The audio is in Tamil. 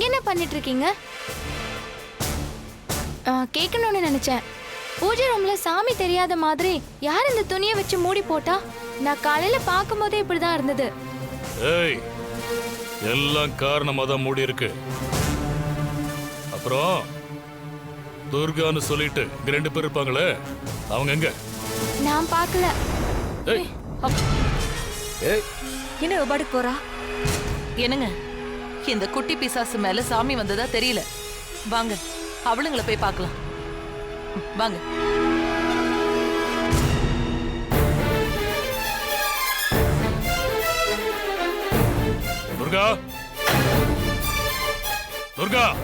பண்ணிட்டு இருக்கீங்க கேட்கணும்னு நினைச்சேன். பூஜை ரூம்ல சாமி தெரியாத மாதிரி யார் இந்த துணியை வச்சு மூடி போட்டா? நான் காலையில பார்க்கும்போதே இப்படிதான் இருந்தது. ஏய் எல்லாம் காரணமா தான் மூடி இருக்கு. அப்புறம் துர்கான்னு சொல்லிட்டு இங்க ரெண்டு பேர் இருப்பாங்களே அவங்க எங்க? நான் பார்க்கல. ஏய். ஏய் என்ன பாட்டுக்கு போறா? என்னங்க? இந்த குட்டி பிசாசு மேல சாமி வந்ததா தெரியல. வாங்க அவளுங்களை போய் பார்க்கலாம். வாங்க. துர்கா! துர்கா!